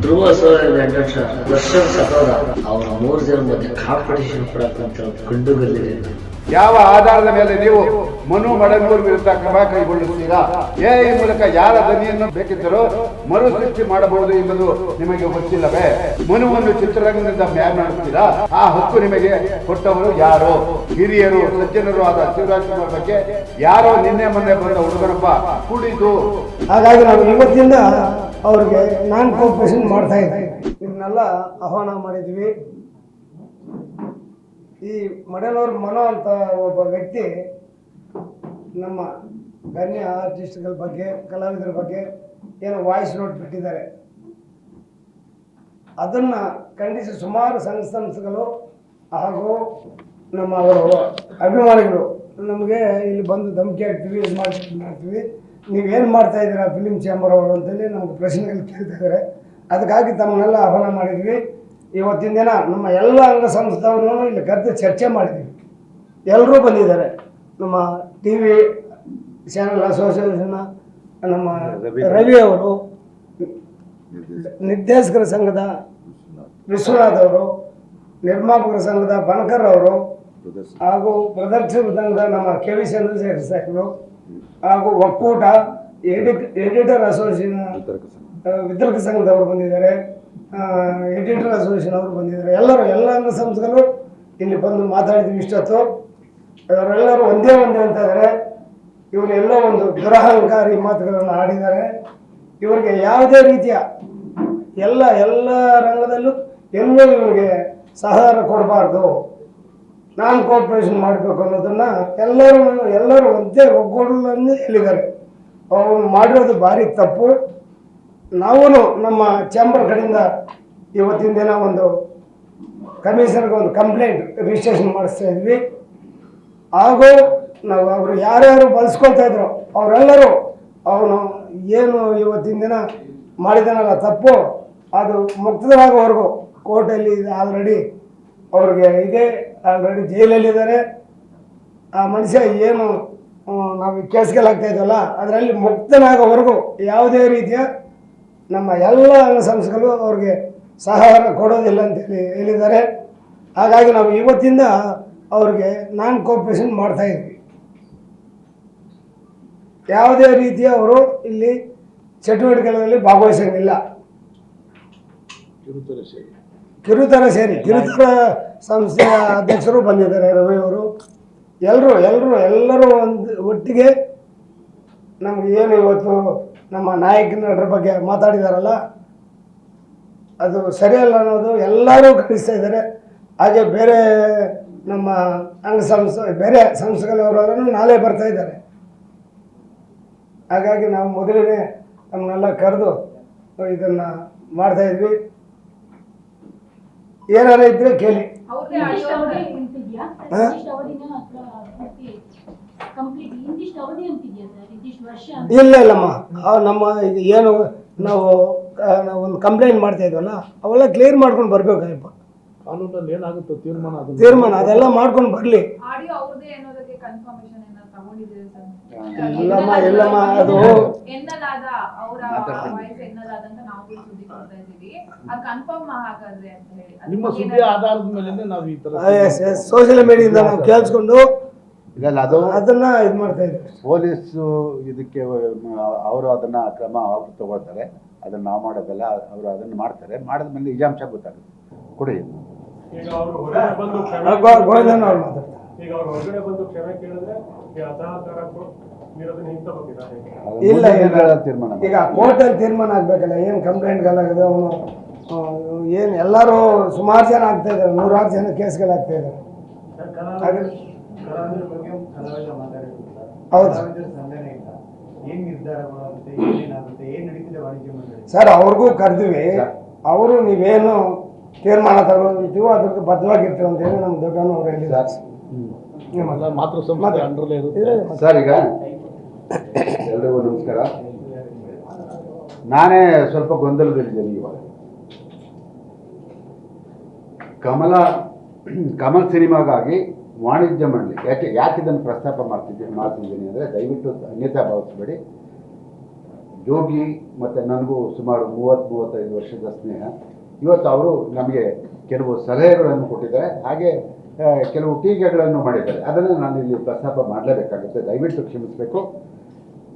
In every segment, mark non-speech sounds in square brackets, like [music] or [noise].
ಧ್ರುವ sir Darshan ಸಹೋದರ ಅವ್ರ ಮೂರ್ ಜನ ಮಧ್ಯೆ ಕಾಂಪಿಟೇಷನ್ ಕೊಡಕ್ಕಂತ ಗಂಡುಗಲ್ಲಿದೆ ಯಾವ ಆಧಾರದ ಮೇಲೆ ನೀವು ಮನು ಮಡಂಗೂರ್ ವಿರುದ್ಧ ಕ್ರಮ ಕೈಗೊಳ್ಳುತ್ತೀರಾ? ಈ ಮೂಲಕ ಯಾರ ಧ್ವನಿಯನ್ನು ಬೇಕಿದ್ದರೂ ಮರುಸೃಷ್ಟಿ ಮಾಡಬಹುದು ಎಂಬುದು ನಿಮಗೆ ಗೊತ್ತಿಲ್ಲವೇ? ಮನುವನ್ನು ಚಿತ್ರರಂಗದಿಂದ ಮ್ಯಾನ್ ಮಾಡುತ್ತೀರಾ? ಆ ಹಕ್ಕು ನಿಮಗೆ ಕೊಟ್ಟವರು ಯಾರು? ಹಿರಿಯರು, ಸಜ್ಜನರು ಆದ ಶಿವರಾಜ್ ಕುಮಾರ್ ಬಗ್ಗೆ ಯಾರೋ ನಿನ್ನೆ ಮೊನ್ನೆ ಬಂದ ಹುಡುಗರಪ್ಪ ಕುಡಿದು ಹಾಗಾಗಿ ನಾವು ಇವತ್ತಿಂದ ಅವ್ರಿಗೆ ನಾನ್ ಕೋಪರೇಷನ್ ಮಾಡ್ತಾ ಇದ್ದೀವಿ ಇದನ್ನೆಲ್ಲ ಆಹ್ವಾನ ಮಾಡಿದ್ವಿ ಈ ಮಡಲೂರು ಮನೋ ಅಂತ ಒಬ್ಬ ವ್ಯಕ್ತಿ ನಮ್ಮ ಗಣ್ಯ ಆರ್ಟಿಸ್ಟ್ಗಳ ಬಗ್ಗೆ, ಕಲಾವಿದರ ಬಗ್ಗೆ ಏನೋ ವಾಯ್ಸ್ ನೋಟ್ ಬಿಟ್ಟಿದ್ದಾರೆ. ಅದನ್ನ ಖಂಡಿಸಿ ಸುಮಾರು ಸಂಘ ಸಂಸ್ಥೆಗಳು ಹಾಗೂ ನಮ್ಮ ಅವರು ಅಭಿಮಾನಿಗಳು ನಮಗೆ ಇಲ್ಲಿ ಬಂದು ಧಮಕಿ ಹಾಕ್ತೀವಿ, ಇದು ಮಾಡ್ತೀವಿ ನೀವೇನು ಮಾಡ್ತಾ ಇದ್ದೀರಾ ಫಿಲಿಮ್ ಚೇಂಬರ್ ಅವರು ಅಂತೇಳಿ ನಮಗೆ ಪ್ರಶ್ನೆಗಳು ಕೇಳ್ತಾ ಇದ್ದಾರೆ. ಅದಕ್ಕಾಗಿ ತಮ್ಮನ್ನೆಲ್ಲ ಆಹ್ವಾನ ಮಾಡಿದ್ವಿ. ಇವತ್ತಿನ ದಿನ ನಮ್ಮ ಎಲ್ಲ ಅಂಗ ಸಂಸ್ಥೆಯವ್ರನ್ನೂ ಇಲ್ಲಿ ಕರೆದು ಚರ್ಚೆ ಮಾಡಿದ್ವಿ. ಎಲ್ಲರೂ ಬಂದಿದ್ದಾರೆ. ನಮ್ಮ ಟಿ ವಿ ಚಾನಲ್ ಅಸೋಸಿಯೇಷನ್ ನಮ್ಮ ರವಿ. ಅವರು ನಿರ್ದೇಶಕರ ಸಂಘದ ವಿಶ್ವನಾಥ್ ಅವರು ನಿರ್ಮಾಪಕರ ಸಂಘದ ಬಣಕರ್ ಅವರು ಹಾಗೂ ಪ್ರದರ್ಶಕ ಸಂಘದ ನಮ್ಮ ಕೆ ವಿ ಚಂದ್ರಶೇಖರ್ ಸಾಹೇಬರು ಹಾಗೂ ಒಕ್ಕೂಟ ಎಡಿಟ್ ಎಡಿಟರ್ ಅಸೋಸಿಯೇಷನ್ ವಿತರಕ ಸಂಘದವರು ಬಂದಿದ್ದಾರೆ. ಎಡಿಟರ್ ಅಸೋಸಿಯೇಷನ್ ಅವರು ಬಂದಿದ್ದಾರೆ. ಎಲ್ಲರೂ, ಎಲ್ಲ ಅಂಗ ಸಂಸ್ಥೆಗಳು ಇಲ್ಲಿ ಬಂದು ಮಾತಾಡಿದ್ವಿ ಇಷ್ಟೊತ್ತು. ಅವರೆಲ್ಲರೂ ಒಂದೇ ಒಂದೇ ಅಂತ ಇದ್ದಾರೆ. ಎಲ್ಲ ಒಂದು ದುರಹಂಕಾರಿ ಮಾತುಗಳನ್ನು ಆಡಿದ್ದಾರೆ. ಇವರಿಗೆ ಯಾವುದೇ ರೀತಿಯ ಎಲ್ಲ ಎಲ್ಲ ರಂಗದಲ್ಲೂ ಎಲ್ಲೂ ಇವರಿಗೆ ಸಹಕಾರ ಕೊಡಬಾರ್ದು. ನಾನ್ ಕೋಪರೇಷನ್ ಮಾಡಬೇಕು ಅನ್ನೋದನ್ನ ಎಲ್ಲರೂ ಎಲ್ಲರೂ ಒಂದೇ ಒಗ್ಗೂಡಲನ್ನೇ ಹೇಳಿದ್ದಾರೆ. ಅವನು ಮಾಡಿರೋದು ಭಾರಿ ತಪ್ಪು. ನಾವು ನಮ್ಮ ಚಾಂಬರ್ ಕಡೆಯಿಂದ ಇವತ್ತಿನ ದಿನ ಒಂದು ಕಮಿಷನರ್ಗೆ ಒಂದು ಕಂಪ್ಲೇಂಟ್ ರಿಜಿಸ್ಟ್ರೇಷನ್ ಮಾಡಿಸ್ತಾ ಇದ್ವಿ. ಹಾಗೂ ನಾವು ಅವರು ಯಾರ್ಯಾರು ಬಳಸ್ಕೊಳ್ತಾ ಇದ್ರು, ಅವರೆಲ್ಲರೂ ಅವನು ಏನು ಇವತ್ತಿನ ದಿನ ಮಾಡಿದನಲ್ಲ ತಪ್ಪು, ಅದು ಮುಕ್ತರಾಗೋವರೆಗೂ ಕೋರ್ಟಲ್ಲಿ ಇದು ಆಲ್ರೆಡಿ ಅವ್ರಿಗೆ ಇದೆ ಆಲ್ರೆಡಿ ಜೈಲಲ್ಲಿದ್ದಾರೆ. ಆ ಮನುಷ್ಯ ಏನು ನಾವು ನಾವು ಆಗ್ತಾ ಅದರಲ್ಲಿ ಮುಕ್ತನಾಗೋವರೆಗೂ ಯಾವುದೇ ರೀತಿಯ ನಮ್ಮ ಎಲ್ಲ ಅಂಗ ಸಂಸ್ಥೆಗಳು ಅವ್ರಿಗೆ ಸಹಕಾರ ಕೊಡೋದಿಲ್ಲ ಅಂತೇಳಿ ಹೇಳಿದ್ದಾರೆ. ಹಾಗಾಗಿ ನಾವು ಇವತ್ತಿಂದ ಅವ್ರಿಗೆ ನಾನ್ ಕೋಪರೇಷನ್ ಮಾಡ್ತಾ ಇದ್ವಿ. ಯಾವುದೇ ರೀತಿಯ ಅವರು ಇಲ್ಲಿ ಚಟುವಟಿಕೆಗಳಲ್ಲಿ ಭಾಗವಹಿಸಂಗಿಲ್ಲ. ಕಿರುತರ ಸೇರಿ. ಕಿರುತರ ಸಂಸ್ಥೆಯ ಅಧ್ಯಕ್ಷರು ಬಂದಿದ್ದಾರೆ ರವಿ ಅವರು. ಎಲ್ಲರೂ ಎಲ್ಲರೂ ಎಲ್ಲರೂ ಒಂದು ಒಟ್ಟಿಗೆ ನಮ್ಗೆ ಏನು ಇವತ್ತು ನಮ್ಮ ನಾಯಕ ನಟರ ಬಗ್ಗೆ ಮಾತಾಡಿದಾರಲ್ಲ ಅದು ಸರಿಯಲ್ಲ ಅನ್ನೋದು ಎಲ್ಲರೂ ಖಂಡಿಸ್ತಾ ಇದ್ದಾರೆ. ಹಾಗೆ ಬೇರೆ ನಮ್ಮ ಅಂಗ ಸಂಸ್ಥೆ ಬೇರೆ ಸಂಸ್ಥೆಗಳವರೂ ನಾಳೆ ಬರ್ತಾ ಇದ್ದಾರೆ. ಹಾಗಾಗಿ ನಾವು ಮೊದಲನೇ ನಮ್ಮನ್ನೆಲ್ಲ ಕರೆದು ಇದನ್ನು ಮಾಡ್ತಾ ಇದ್ವಿ. ಏನಾರ ಇದ್ರೆ ಕೇಳಿ. ಇಲ್ಲ ಇಲ್ಲಮ್ಮ. ನಮ್ಮ ಇದು ಏನು ನಾವು ನಾವು ಒಂದು ಕಂಪ್ಲೇಂಟ್ ಮಾಡ್ತಾ ಇದ್ವಲ್ಲ ಅವೆಲ್ಲ ಕ್ಲಿಯರ್ ಮಾಡ್ಕೊಂಡು ಬರ್ಬೇಕಾಯಪ್ಪ ಕಾನೂನಲ್ಲಿ ಏನಾಗುತ್ತೋ ತೀರ್ಮಾನ ಅದು. ತೀರ್ಮಾನ ಅದೆಲ್ಲ ಮಾಡ್ಕೊಂಡು ಬರಲಿ. ಆಡಿಯೋ ಅವ್ರದೇ ಅನ್ನೋದಕ್ಕೆ ಕನ್ಫರ್ಮೇಶನ್ ಏನಾದ್ರು ತಗೊಂಡಿದ್ದೀರಿ ಸರ್ ಇಲ್ಲಮ್ಮ ಇಲ್ಲಮ್ಮ ಅದು ಅವರ ವಾಯ್ಸ್ ಎನ್ನಲಾದ ಅಂತ ನಾವು ಸುದ್ದಿ ಕೊಡ್ತಾ ಇದ್ದೀವಿ. ಅದು ಕನ್ಫರ್ಮ್ ಹಾಗಾದ್ರೆ ಅಂತ ಹೇಳಿ. ನಿಮ್ಮ ಸುದ್ದಿ ಆಧಾರದ ಮೇಲೆ ನಾವು ಈ ತರ ಸೋಷಿಯಲ್ ಮೀಡಿಯಾದಿಂದ ನಾವು ಕೇಳಿಸ್ಕೊಂಡು ಇಲ್ಲ ಅದು ಅದನ್ನ ಇದು ಮಾಡ್ತಾ ಇದ್ವಿ ಪೊಲೀಸು ಇದಕ್ಕೆ ಅವರು ಅದನ್ನ ಕ್ರಮ ಅವ್ರು ತಗೊಳ್ತಾರೆ. ಅದನ್ನ ನಾವು ಮಾಡೋದಲ್ಲ ಅವರು ಅದನ್ನ ಮಾಡ್ತಾರೆ. ಮಾಡಿದ್ಮೇಲೆ ನಿಜಾಂಶ ಗೊತ್ತಾಗುತ್ತೆ. ಕೊಡಿ. ಈಗ ಅವರು ಹೊರಗಡೆ ಬಂದು ಕ್ಷಮೆ ಗೋ- ಗೋವಿಂದನ್ ಅವ್ರು ಮಾತಾಡ್ತಾರೆ. ಈಗ ಅವ್ರು ಹೊರಗಡೆ ಬಂದು ಕ್ಷಮೆ ಕೇಳಿದ್ರೆ ಈ ಅಸಹಕಾರ ನೀರದನ್ನ ಹಿಂತಕೋತೀರಾ ಹೇಗೆ ಅದು ಇಲ್ಲ, ಮುಂದಿನ ಇಲ್ಲ. ದಿನಗಳಲ್ಲಿ ತೀರ್ಮಾನ. ಮಾಡಿ. ಈಗ ಕೋರ್ಟಲ್ಲಿ ತೀರ್ಮಾನ ಆಗ್ಬೇಕಲ್ಲ ಏನು ಕಂಪ್ಲೇಂಟ್ಗಳಾಗಿದೆ ಅವನು ಏನು ಎಲ್ಲರೂ ಸುಮಾರು ಜನ ಆಗ್ತಾ ಇದ್ದಾರೆ ನೂರಾರು ಜನ ಕೇಸ್ಗಳಾಗ್ತಾ ಇದ್ದಾರೆ. ಸರ್ ಅವ್ರಿಗೂ ಕರೆದ್ವಿ. ಅವರು ನೀವೇನು ತೀರ್ಮಾನ ತಗೊಂಡಿದ್ದೀವೋ ಅದಕ್ಕೆ ಬದ್ಧವಾಗಿರ್ತೀವಿ ನಮ್ಮ ಹೇಳಿದ್ದಾರೆ ಎಲ್ಲ ಮಾತೃ ಸಂಸ್ಥೆ ಅಂಡರ್ಲೇ ಇರುತ್ತೆ. ಇದೆ. ಸರ್ ಈಗ ಎಲ್ರಿಗೂ ನಮಸ್ಕಾರ. ನಾನೇ ಸ್ವಲ್ಪ ಗೊಂದಲದಲ್ಲಿದ್ದೇನೆ ಇವಾಗ. ಕಮಲ ಕಮಲ್ ಸಿನಿಮಾಗಾಗಿ ವಾಣಿಜ್ಯ ಮಂಡಳಿ ಯಾಕೆ ಯಾಕೆ ಇದನ್ನು ಪ್ರಸ್ತಾಪ ಮಾಡ್ತಿದ್ದೀನಿ ಮಾಡ್ತಿದ್ದೀನಿ ಅಂದರೆ ದಯವಿಟ್ಟು ಅನ್ಯತಾ ಭಾವಿಸಬೇಡಿ. ಜೋಗಿ ಮತ್ತು ನನಗೂ ಸುಮಾರು ಮೂವತ್ತು, ಮೂವತ್ತೈದು ವರ್ಷದ ಸ್ನೇಹ. ಇವತ್ತು ಅವರು ನಮಗೆ ಕೆಲವು ಸಲಹೆಗಳನ್ನು ಕೊಟ್ಟಿದ್ದಾರೆ. ಹಾಗೆ ಕೆಲವು ಟೀಕೆಗಳನ್ನು ಮಾಡಿದ್ದಾರೆ. ಅದನ್ನು ನಾನು ಇಲ್ಲಿ ಪ್ರಸ್ತಾಪ ಮಾಡಲೇಬೇಕಾಗುತ್ತೆ. ದಯವಿಟ್ಟು ಕ್ಷಮಿಸಬೇಕು.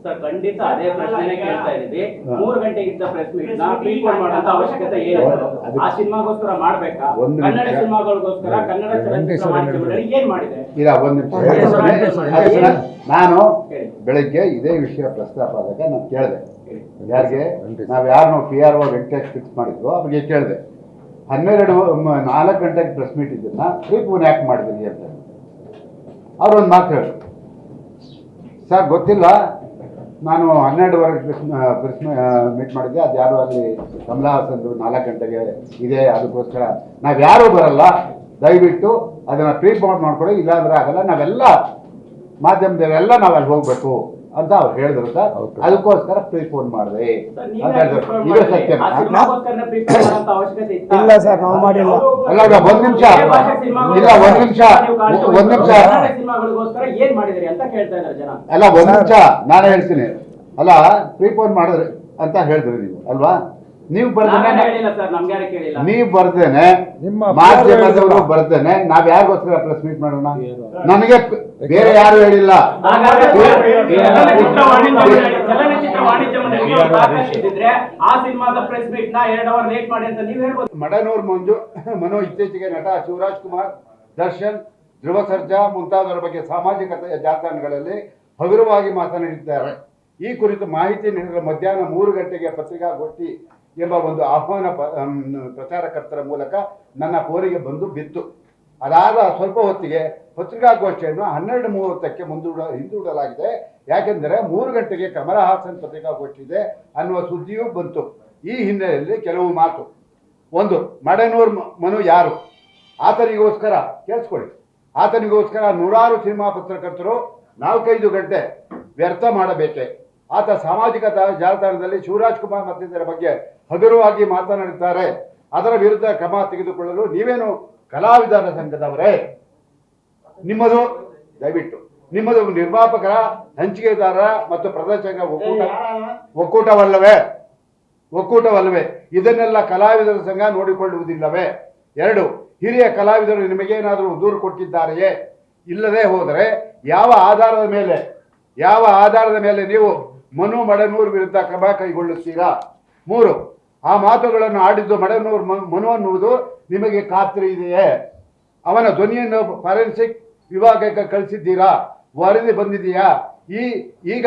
ಸರ್ ಖಂಡಿತ ಅದೇ ಪ್ರಶ್ನೆ ಕೇಳ್ತಾ ಇದ್ದೀವಿ. ಮೂರು ಮೂರು ಇದ್ದ ಪ್ರೆಸ್ ಮೀಟ್ ನಾ ಪ್ರೀಪೋನ್ ಮಾಡುವಂತ ಅವಶ್ಯಕತೆ ಏನಿದೆ ಅದಕ್ಕೆ- ಆ ಸಿನಿಮಾಗೋಸ್ಕರ ಮಾಡ್ಬೇಕಾ? ಒಂದು ಕನ್ನಡ ಸಿನಿಮಾಗಳಿಗೋಸ್ಕರ ಕನ್ನಡ ಚಲನಚಿತ್ರ ವಾಣಿಜ್ಯ ಮಂಡಳಿ ಏನ್ ಮಾಡಿದೆ? ಇಲ್ಲ ಒಂದು ನಾನು- ಬೆಳಿಗ್ಗೆ ಬೆಳಗ್ಗೆ ಇದೇ ವಿಷಯ ಪ್ರಸ್ತಾಪ ಆದಾಗ ನಾನು ಕೇಳಿದೆ. ಯಾರಿಗೆ? ನಾವು ಯಾರ್ನೋ P R O Venkatesh fix ಮಾಡಿದ್ರು ಅವ್ರಿಗೆ ಕೇಳಿದೆ. ಹನ್ನೆರಡು ನಾಲ್ಕು ಗಂಟೆಗೆ ಪ್ರೆಸ್ ಮೀಟ್ ಇದನ್ನ ಪ್ರೀಪೋನ್ ಯಾಕೆ ಮಾಡಿದ್ರಿ? ಅಂತ. ಅವ್ರು ಒಂದು ಮಾತು ಹೇಳಿ ಸರ್ ಗೊತ್ತಿಲ್ಲ ನಾನು ಹನ್ನೆರಡುವರೆಗೆ ಪ್ರೆಸ್ ಪ್ರೆಸ್ ಮೀಟ್ ಮಾಡಿದ್ದೆ. ಅದು ಯಾರು ಅಲ್ಲಿ ಕಮಲಾ ಹಾಸನ್ದು ನಾಲ್ಕು ಗಂಟೆಗೆ ಇದೆ, ಅದಕ್ಕೋಸ್ಕರ. ನಾವು ಯಾರೂ ಬರಲ್ಲ. ದಯವಿಟ್ಟು ಅದನ್ನು ಪ್ರೀಪೋನ್ ಮಾಡಿಕೊಡಿ ಇಲ್ಲಾಂದ್ರೆ ಆಗಲ್ಲ. ನಾವೆಲ್ಲ ಮಾಧ್ಯಮದವರೆಲ್ಲ ನಾವು ಅಲ್ಲಿ ಹೋಗ್ಬೇಕು. ಅಂತ ಅವ್ರು ಹೇಳಿದ್ರು ಸರ್. ಅದಕ್ಕೋಸ್ಕರ ಪ್ರಿಫೋನ್ ಮಾಡಿದೆ. ಅಂತ ಹೇಳಿದ್ರು ಇದು. ಸತ್ಯ ಇಲ್ಲ ಸರ್ ನಾವು ಮಾಡಿಲ್ಲ. ಅಲ್ಲ ಅಲ್ಲ, ಒಂದ್ ನಿಮಿಷ. ಇಲ್ಲ ಒಂದ್ ನಿಮಿಷ. ಒಂದ್ ನಿಮಿಷ. ಕನ್ನಡ ಸಿನಿಮಾಗಳಿಗೋಸ್ಕರ ಏನ್ ಮಾಡಿದಿರಿ ಅಂತ ಕೇಳ್ತಾ ಇದ್ದಾರೆ ಜನ. ಅಲ್ಲ ಒಂದ್ ನಿಮಿಷ. ನಾನೇ ಹೇಳ್ತೀನಿ. ಅಲ್ಲ ಪ್ರೀಪೋನ್ ಮಾಡಿದ್ರಿ ಅಂತ ಹೇಳಿದ್ರಿ ನೀವು ಅಲ್ವಾ? ನೀವು ಬರ್ದೇನೆ ಹೇಳಿಲ್ಲ ಸರ್ ನಮ್ಗೆ ಯಾರು ಕೇಳಿಲ್ಲ. ನೀವು ಬರ್ದೇನೆ ಮಾಧ್ಯಮದವರು ಬರ್ದೇನೆ ನಾವ್ ಯಾರಿಗೋಸ್ಕರ ಪ್ರೆಸ್ ಮೀಟ್ ಮಾಡೋಣ? ನನಗೆ ಬೇರೆ ಯಾರು ಹೇಳಿಲ್ಲ. ಚಲನಚಿತ್ರ ವಾಣಿಜ್ಯ ಚಲನಚಿತ್ರ ವಾಣಿಜ್ಯ ಮಂಡಳಿಗೆ ಒಂದು ದಾಖಲೆ ಇದ್ದಿದ್ರೆ ಆ ಸಿನಿಮಾದ ಪ್ರೆಸ್ ಮೀಟ್ನ ಎರಡ್ ಅವರ್ ಲೇಟ್ ಮಾಡಿ ಅಂತ ನೀವ್ ಹೇಳ್ಬೋದು. ಮಡನೂರ್ ಮಂಜು [laughs] ಮನು ಇತ್ತೀಚೆಗೆ ನಟ ಶಿವರಾಜ್ ಕುಮಾರ್ ದರ್ಶನ್ ಧ್ರುವ ಸರ್ಜಾ ಮುಂತಾದವರ ಬಗ್ಗೆ ಸಾಮಾಜಿಕ ಜಾತಾಣಗಳಲ್ಲಿ ಜಾಲತಾಣಗಳಲ್ಲಿ ಹಗುರವಾಗಿ ಮಾತನಾಡಿದ್ದಾರೆ. ಈ ಕುರಿತು ಮಾಹಿತಿ ನೀಡಿದ ಮಧ್ಯಾಹ್ನ ಮೂರು ಗಂಟೆಗೆ ಪತ್ರಿಕಾಗೋಷ್ಠಿ ಎಂಬ ಒಂದು ಆಹ್ವಾನ ಪ್ರಚಾರಕರ್ತರ ಮೂಲಕ ನನ್ನ ಕೋರಿಗೆ ಬಂದು ಬಿತ್ತು. ಅದಾದ ಸ್ವಲ್ಪ ಹೊತ್ತಿಗೆ ಪತ್ರಿಕಾಗೋಷ್ಠಿಯನ್ನು ಹನ್ನೆರಡು ಮೂವತ್ತಕ್ಕೆ ಮುಂದೂಡ, ಹಿಂದೂಡಲಾಗಿದೆ. ಯಾಕೆಂದರೆ ಮೂರು ಗಂಟೆಗೆ ಕಮಲ ಹಾಸನ್ ಪತ್ರಿಕಾಗೋಷ್ಠಿ ಇದೆ ಅನ್ನುವ ಸುದ್ದಿಯೂ ಬಂತು. ಈ ಹಿನ್ನೆಲೆಯಲ್ಲಿ ಕೆಲವು ಮಾತು. ಒಂದು, ಮಡನೂರ್ ಮನು ಯಾರು? ಆತನಿಗೋಸ್ಕರ, ಕೇಳಿಸ್ಕೊಳ್ಳಿ. ಆತನಿಗೋಸ್ಕರ ನೂರಾರು ಸಿನಿಮಾ ಪತ್ರಕರ್ತರು ನಾಲ್ಕೈದು ಗಂಟೆ ವ್ಯರ್ಥ ಮಾಡಬೇಕೆ? ಆತ ಸಾಮಾಜಿಕ ಜಾಲತಾಣದಲ್ಲಿ ಶಿವರಾಜ್ ಕುಮಾರ್ ಮತ್ತಿತರ ಬಗ್ಗೆ ಹಗುರವಾಗಿ ಮಾತನಾಡಿದ್ದಾರೆ ಅದರ ವಿರುದ್ಧ ಕ್ರಮ ತೆಗೆದುಕೊಳ್ಳಲು ನೀವೇನು ಕಲಾವಿದರ ಸಂಘದವರೇ? ನಿಮ್ಮದು, ದಯವಿಟ್ಟು, ನಿಮ್ಮದು ನಿರ್ಮಾಪಕರ ಹಂಚಿಕೆದಾರ ಮತ್ತು ಪ್ರದರ್ಶಕ ಒಕ್ಕೂಟ, ಒಕ್ಕೂಟವಲ್ಲವೇ? ಒಕ್ಕೂಟವಲ್ಲವೇ. ಇದನ್ನೆಲ್ಲ ಕಲಾವಿದರ ಸಂಘ ನೋಡಿಕೊಳ್ಳುವುದಿಲ್ಲವೇ? ಎರಡು, ಹಿರಿಯ ಕಲಾವಿದರು ನಿಮಗೇನಾದರೂ ದೂರು ಕೊಟ್ಟಿದ್ದಾರೆಯೇ? ಇಲ್ಲದೆ ಹೋದರೆ ಯಾವ ಆಧಾರದ ಮೇಲೆ, ಯಾವ ಆಧಾರದ ಮೇಲೆ ನೀವು ಮನು ಮಡನೂರ್ ವಿರುದ್ಧ ಕ್ರಮ ಕೈಗೊಳ್ಳುತ್ತೀರಾ? ಮೂರು, ಆ ಮಾತುಗಳನ್ನು ಆಡಿದ್ದು ಮಡನೂರ್ ಮನು ಅನ್ನುವುದು ನಿಮಗೆ ಖಾತ್ರಿ ಇದೆಯೇ? ಅವನ ಧ್ವನಿಯನ್ನು ಫಾರೆನ್ಸಿಕ್ ವಿಭಾಗಕ್ಕೆ ಕಳಿಸಿದ್ದೀರಾ? ವರದಿ ಬಂದಿದೆಯಾ? ಈ, ಈಗ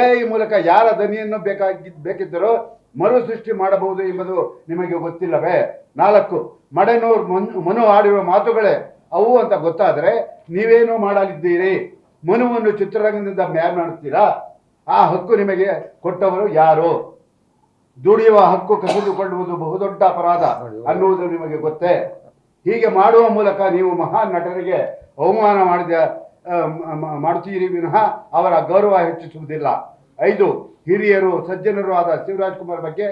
ಎ ಮೂಲಕ ಯಾರ ಧ್ವನಿಯನ್ನು ಬೇಕಾಗಿ, ಬೇಕಿದ್ದರೂ ಮರು ಸೃಷ್ಟಿ ಮಾಡಬಹುದು ಎಂಬುದು ನಿಮಗೆ ಗೊತ್ತಿಲ್ಲವೇ? ನಾಲ್ಕು, ಮಡನೂರ್ ಮನು ಆಡಿರುವ ಮಾತುಗಳೇ ಅವು ಅಂತ ಗೊತ್ತಾದರೆ ನೀವೇನು ಮಾಡಲಿದ್ದೀರಿ? ಮನುವನ್ನು ಚಿತ್ರರಂಗದಿಂದ ಮ್ಯಾನ್ ಮಾಡುತ್ತೀರಾ? ಆ ಹಕ್ಕು ನಿಮಗೆ ಕೊಟ್ಟವರು ಯಾರು? ದುಡಿಯುವ ಹಕ್ಕು ಕಸಿದುಕೊಳ್ಳುವುದು ಬಹುದೊಡ್ಡ ಅಪರಾಧ ಅನ್ನುವುದು ನಿಮಗೆ ಗೊತ್ತೇ? ಹೀಗೆ ಮಾಡುವ ಮೂಲಕ ನೀವು ಮಹಾನ್ ನಟರಿಗೆ ಅವಮಾನ ಮಾಡಿದ ಮಾಡ್ತೀರಿ ವಿನಃ ಅವರ ಗೌರವ ಹೆಚ್ಚಿಸುವುದಿಲ್ಲ. ಐದು, ಹಿರಿಯರು, ಸಜ್ಜನರು ಆದ ಶಿವರಾಜ್ ಕುಮಾರ್ ಬಗ್ಗೆ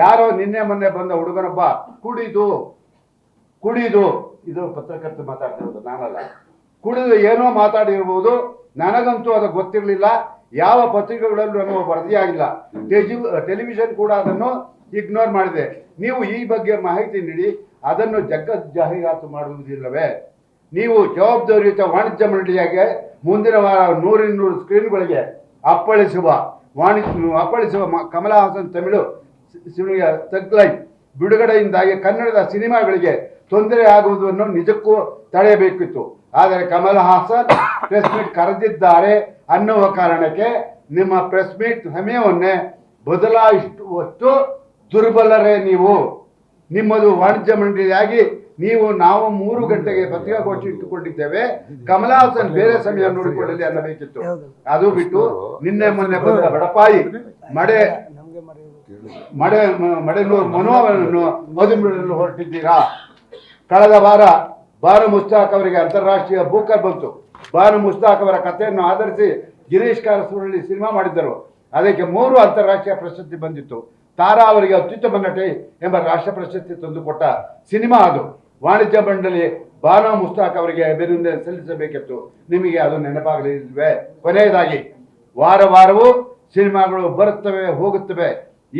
ಯಾರೋ ನಿನ್ನೆ ಮೊನ್ನೆ ಬಂದ ಹುಡುಗನೊಬ್ಬ ಕುಡಿದು ಕುಡಿದು, ಇದು ಪತ್ರಕರ್ತರು ಮಾತಾಡ್ತಿರೋದು, ನಾನಲ್ಲ, ಕುಡಿದು ಏನೋ ಮಾತಾಡಿರ್ಬೋದು, ನನಗಂತೂ ಅದು ಗೊತ್ತಿರಲಿಲ್ಲ ಯಾವ ಪತ್ರಿಕೆಗಳಲ್ಲೂ ನಮಗೆ ವರದಿಯಾಗಿಲ್ಲ ಟೆಜಿ- ಟೆಲಿವಿಷನ್ ಕೂಡ ಅದನ್ನು ಇಗ್ನೋರ್ ಮಾಡಿದೆ. ನೀವು ಈ ಬಗ್ಗೆ ಮಾಹಿತಿ ನೀಡಿ, ಅದನ್ನು ಜಗತ್ ಜಾಹೀರಾತು ಮಾಡುವುದಿಲ್ಲವೇ? ನೀವು ಜವಾಬ್ದಾರಿಯುತ ವಾಣಿಜ್ಯ ಮಂಡಳಿಯಾಗಿ ಮುಂದಿನ ವಾರ ನೂರಿನ್ನೂರು ಸ್ಕ್ರೀನ್ಗಳಿಗೆ ಅಪ್ಪಳಿಸುವ ವಾಣಿಜ್ಯ, ಅಪ್ಪಳಿಸುವ ಕಮಲ ಹಾಸನ್ ತಮಿಳು ತಗ್ಲೈನ್. ಬಿಡುಗಡೆಯಿಂದಾಗಿ ಕನ್ನಡದ ಸಿನಿಮಾಗಳಿಗೆ ತೊಂದರೆ ಆಗುವುದನ್ನು ನಿಜಕ್ಕೂ ತಡೆಯಬೇಕಿತ್ತು. ಆದರೆ ಕಮಲ್ ಹಾಸನ್ ಪ್ರೆಸ್ ಮೀಟ್ ಕರೆದಿದ್ದಾರೆ ಅನ್ನುವ ಕಾರಣಕ್ಕೆ ನಿಮ್ಮ ಪ್ರೆಸ್ ಮೀಟ್ ಸಮಯವನ್ನೇ ಬದಲಾಯಿಸುವಷ್ಟು ದುರ್ಬಲರೇ ನೀವು. ನಿಮ್ಮದು ವಾಣಿಜ್ಯ ಮಂಡಳಿಯಾಗಿ ನೀವು ನಾವು ಮೂರು ಗಂಟೆಗೆ ಪತ್ರಿಕಾಗೋಷ್ಠಿ ಇಟ್ಟುಕೊಂಡಿದ್ದೇವೆ. ಕಮಲಹಾಸನ್ ಬೇರೆ ಸಮಯ ನೋಡಿಕೊಳ್ಳಲಿ ಅನ್ನಬೇಕಿತ್ತು. ಅದು ಬಿಟ್ಟು ನಿನ್ನೆ ಮೊನ್ನೆ ಬಂದ ಬಡಪಾಯಿ, ಮಡೆ ಮಡೆ, ಮಡೆನೂರು ಮನೋವನ್ನು ಮದುಬಿಡಲು ಹೊರಟಿದ್ದೀರಾ? ಕಳೆದ ವಾರ ಬಾನು ಮುಸ್ತಾಕ್ ಅವರಿಗೆ ಅಂತಾರಾಷ್ಟ್ರೀಯ ಬೂಕರ್ ಬಂತು. ಬಾನು ಮುಸ್ತಾಕ್ ಅವರ ಕಥೆಯನ್ನು ಆಧರಿಸಿ ಗಿರೀಶ್ ಕಾರಸೂರಲ್ಲಿ ಸಿನಿಮಾ ಮಾಡಿದ್ದರು. ಅದಕ್ಕೆ ಮೂರು ಅಂತಾರಾಷ್ಟ್ರೀಯ ಪ್ರಶಸ್ತಿ ಬಂದಿತ್ತು. ತಾರಾ ಅವರಿಗೆ ಅತ್ಯುತ್ತಮ ನಟಿ ಎಂಬ ರಾಷ್ಟ್ರ ಪ್ರಶಸ್ತಿ ತಂದುಕೊಟ್ಟ ಸಿನಿಮಾ ಅದು. ವಾಣಿಜ್ಯ ಮಂಡಳಿ ಬಾನು ಮುಸ್ತಾಕ್ ಅವರಿಗೆ ಅಭಿನಂದನೆ ಸಲ್ಲಿಸಬೇಕಿತ್ತು. ನಿಮಗೆ ಅದು ನೆನಪಾಗಲಿಲ್ವೇ? ಕೊನೆಯದಾಗಿ, ವಾರ ವಾರವೂ ಸಿನಿಮಾಗಳು ಬರುತ್ತವೆ, ಹೋಗುತ್ತವೆ.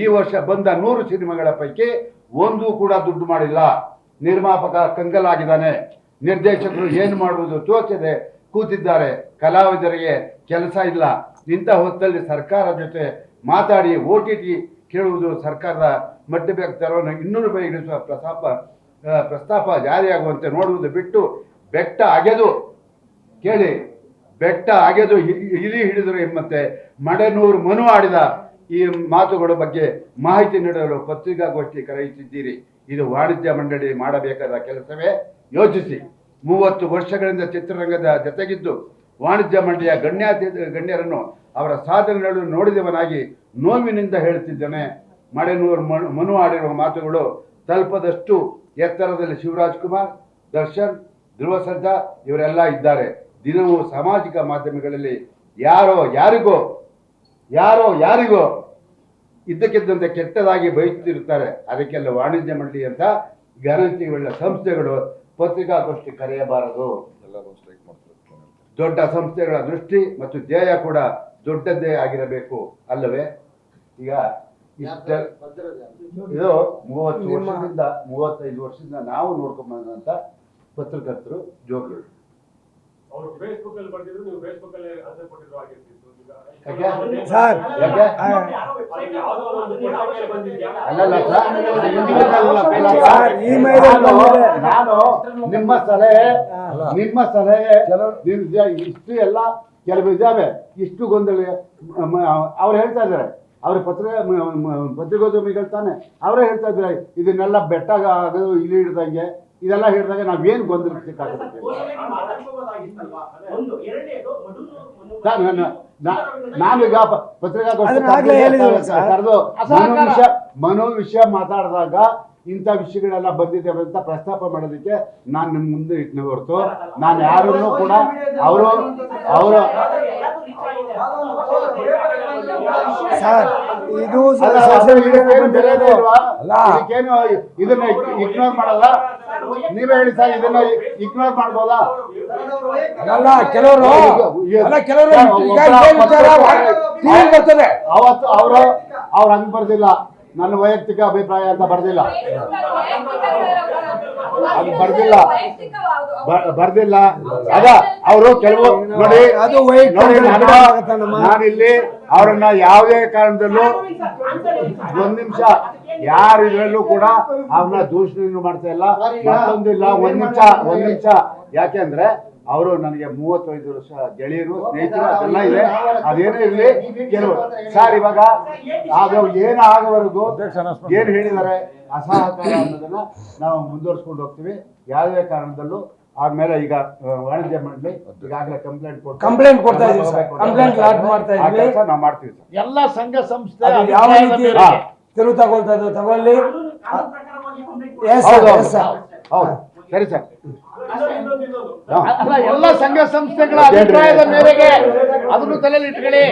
ಈ ವರ್ಷ ಬಂದ ನೂರು ಸಿನಿಮಾಗಳ ಪೈಕಿ ಒಂದು ಕೂಡ ದುಡ್ಡು ಮಾಡಿಲ್ಲ. ನಿರ್ಮಾಪಕ ಕಂಗಲಾಗಿದ್ದಾನೆ. ನಿರ್ದೇಶಕರು ಏನು ಮಾಡುವುದು ತೋಚದೆ ಕೂತಿದ್ದಾರೆ. ಕಲಾವಿದರಿಗೆ ಕೆಲಸ ಇಲ್ಲ. ಇಂಥ ಹೊತ್ತಲ್ಲಿ ಸರ್ಕಾರ ಜೊತೆ ಮಾತಾಡಿ ಓ ಟಿ ಟಿ ಕೇಳುವುದು ಸರ್ಕಾರದ ಮಟ್ಟಬೇಕು ತರೋನ ಇನ್ನೂರು ರೂಪಾಯಿ ಇಳಿಸುವ ಪ್ರಸ್ತಾಪ ಪ್ರಸ್ತಾಪ ಜಾರಿಯಾಗುವಂತೆ ನೋಡುವುದು ಬಿಟ್ಟು ಬೆಟ್ಟ ಅಗೆದು ಕೇಳಿ. ಬೆಟ್ಟ ಅಗೆದು ಇಲಿ ಹಿಡಿದರು ಎಂಬಂತೆ ಮಡೆನೂರು ಮನು ಆಡಿದ ಈ ಮಾತುಗಳ ಬಗ್ಗೆ ಮಾಹಿತಿ ನೀಡಲು ಪತ್ರಿಕಾಗೋಷ್ಠಿ ಕರೆಯುತ್ತಿದ್ದೀರಿ. ಇದು ವಾಣಿಜ್ಯ ಮಂಡಳಿ ಮಾಡಬೇಕಾದ ಕೆಲಸವೇ. ಯೋಚಿಸಿ. ಮೂವತ್ತು ವರ್ಷಗಳಿಂದ ಚಿತ್ರರಂಗದ ಜೊತೆಗಿದ್ದು ವಾಣಿಜ್ಯ ಮಂಡಳಿಯ ಗಣ್ಯಾತಿ ಗಣ್ಯರನ್ನು ಅವರ ಸಾಧನೆಗಳನ್ನು ನೋಡಿದವನಾಗಿ ನೋವಿನಿಂದ ಹೇಳುತ್ತಿದ್ದೇನೆ. ಮಳೆನೂರು ಮನು ಮನು ಆಡಿರುವ ಮಾತುಗಳು ತಲುಪದಷ್ಟು ಎತ್ತರದಲ್ಲಿ ಶಿವರಾಜ್ ಕುಮಾರ್, ದರ್ಶನ್ ಧ್ರುವ ಸರ್ಜಾ ಇವರೆಲ್ಲ ಇದ್ದಾರೆ. ದಿನವೂ ಸಾಮಾಜಿಕ ಮಾಧ್ಯಮಗಳಲ್ಲಿ ಯಾರೋ ಯಾರಿಗೋ ಯಾರೋ ಯಾರಿಗೋ ಇದ್ದಕ್ಕಿದ್ದಂತೆ ಕೆಟ್ಟದಾಗಿ ಬಯಸುತ್ತಿರುತ್ತಾರೆ ಅದಕ್ಕೆಲ್ಲ ವಾಣಿಜ್ಯ ಮಂಡಳಿ ಅಂತ ಗ್ಯಾರಂಟಿಗಳ ಸಂಸ್ಥೆಗಳು ಪತ್ರಿಕಾಗೋಷ್ಠಿ ಕರೆಯಬಾರದು. ದೊಡ್ಡ ಸಂಸ್ಥೆಗಳ ದೃಷ್ಟಿ ಮತ್ತು ಧ್ಯೇಯ ಕೂಡ ದೊಡ್ಡದ್ದೇ ಆಗಿರಬೇಕು ಅಲ್ಲವೇ? ಈಗ ಇದು ಮೂವತ್ತು ವರ್ಷದಿಂದ ಮೂವತ್ತೈದು ವರ್ಷದಿಂದ ನಾವು ನೋಡ್ಕೊಂಡ್ ಬಂದಂತ ಪತ್ರಕರ್ತರು ಜೋಗಿಗಳು ಫೇಸ್ಬುಕ್ ಅಲ್ಲಿ ಬರ್ತಿದ್ರು ನೀವು ಫೇಸ್ಬುಕ್ ಅಲ್ಲಿ ಆನ್ಸರ್ ಕೊಟ್ಟಿದ್ರು ಆಗಿರ್ತಿತ್ತು ಯಾಕೆ? ಸರ್ ನಾನು- ನಿಮ್ಮ ಸಲಹೆ ನಿಮ್ಮ ಸಲಹೆ ಇಷ್ಟು ಎಲ್ಲ ಕೆಲವು ಇದಾವೆ ಇಷ್ಟು ಗೊಂದಲ ಅವ್ರು ಹೇಳ್ತಾ ಇದ್ದಾರೆ. ಅವ್ರ ಪತ್ರ ಪತ್ರಿಕೋದ್ಯಮಿಗಳು ತಾನೆ. ಅವರೇ ಹೇಳ್ತಾ ಇದ್ದಾರೆ ಇದನ್ನೆಲ್ಲ ಬೆಟ್ಟ ಆಗೋದು ಇಲ್ಲಿ ಹಿಡ್ದಂಗೆ. ಇದೆಲ್ಲ ಹೇಳಿದಾಗ ನಾವೇನು ಗೊಂದಲ ಸಿಕ್ಕಾಗುತ್ತೆ ನಾನೀಗ ಪತ್ರಿಕಾಗೋಷ್ಠಿ ಅದನ್ನ ಆಗ್ಲೇ ಹೇಳಿದ್ರು ಸರ್. ಕರೆದು ಮನೋ ವಿಷಯ ಮಾತಾಡಿದಾಗ ಇಂಥ ವಿಷಯಗಳೆಲ್ಲ ಬಂದಿದ್ದೇವೆ ಅಂತ ಪ್ರಸ್ತಾಪ ಮಾಡೋದಕ್ಕೆ ನಾನು ನಿಮ್ಮ ಮುಂದೆ ಇಟ್ನ ಹೊರತು. ನಾನು ಯಾರನ್ನೂ ಕೂಡ ಅವರು ಅವರು ಸರ್ ಇದು ಇದನ್ನ ಇಗ್ನೋರ್ ಮಾಡಲ್ಲ. ನೀವೇ ಹೇಳಿ ಸರ್ ಇದನ್ನ ಇಗ್ನೋರ್ ಮಾಡ್ಬೋದಾ? ಅಲ್ಲ ಕೆಲವರು ಅಲ್ಲ ಕೆಲವರು ಈಗ ಇದೇ ವಿಚಾರ ಟಿವಿ ಬರ್ತದೆ. ಅವತ್ತು ಅವರು ಅವ್ರು ಹಂಗ್ ಬರ್ದಿಲ್ಲ. ನನ್ನ ವೈಯಕ್ತಿಕ ಅಭಿಪ್ರಾಯ ಅಂತ ಬರ್ದಿಲ್ಲ. ಅದು ಬರ್ದಿಲ್ಲ. ಬರ್ದಿಲ್ಲ. ಅದ ಅವರು ಕೆಲವು ನೋಡಿ ಅದು. ನಾನಿಲ್ಲಿ ಅವರನ್ನ ಯಾವುದೇ ಕಾರಣದಲ್ಲೂ ಒಂದ್ ನಿಮಿಷ ಯಾರು ಇದ್ರಲ್ಲೂ ಕೂಡ ಅವ್ರನ್ನ ದೂಷಣೆ ಮಾಡ್ತಾ ಇಲ್ಲ. ಮತ್ತೊಂದಿಲ್ಲ ಒಂದ್ ನಿಮಿಷ ಒಂದ್ ನಿಮಿಷ. ಯಾಕೆಂದ್ರೆ ಅವರು ನನಗೆ ಮೂವತ್ತೈದು ವರ್ಷ ಗೆಳೆಯರು ಸ್ನೇಹಿತರು ಅದೆಲ್ಲ ಇದೆ. ಅದೇನೇ ಇರಲಿ ಕೆಲವು ಸರ್ ಇವಾಗ ಅದು ಏನು ಆಗೋವರೆಗೂ ಏನು ಹೇಳಿದ್ದಾರೆ ಅಸಹಕಾರ ಅನ್ನೋದನ್ನ ನಾವು ಮುಂದುವರ್ಸ್ಕೊಂಡು ಹೋಗ್ತೀವಿ. ಯಾವುದೇ ಕಾರಣದಲ್ಲೂ ಆದ್ಮೇಲೆ ಈಗ ವಾಣಿಜ್ಯ ಮಂಡಳಿ ಈಗಾಗಲೇ ಕಂಪ್ಲೇಂಟ್ ಕೊಡ್ತೀವಿ ಕಂಪ್ಲೇಂಟ್ ಕೊಡ್ತಾ ಇದ್ದೀವಿ ಸರ್. ಕಂಪ್ಲೇಂಟ್ ಲಾಟ್ ಮಾಡ್ತಾ ಇದ್ದೀವಿ ಇದ್ವಿ? ನಾವು ಮಾಡ್ತೀವಿ ಸರ್. ಎಲ್ಲ ಸಂಘ ಸಂಸ್ಥೆ ಯಾವ ರೀತಿ ತಿರುವು ತಗೊಳ್ತಾ ಇದ್ದು ತಗೊಳ್ಳಿ. ಹೌದು ಸರಿ ಸರಿ. ಅಲ್ಲ ಎಲ್ಲ ಸಂಘ ಸಂಸ್ಥೆಗಳ ಅಭಿಪ್ರಾಯದ ಮೇರೆಗೆ ಅದನ್ನು ತಲೆಯಲ್ಲಿ ಇಟ್ಕೊಳ್ಳಿ.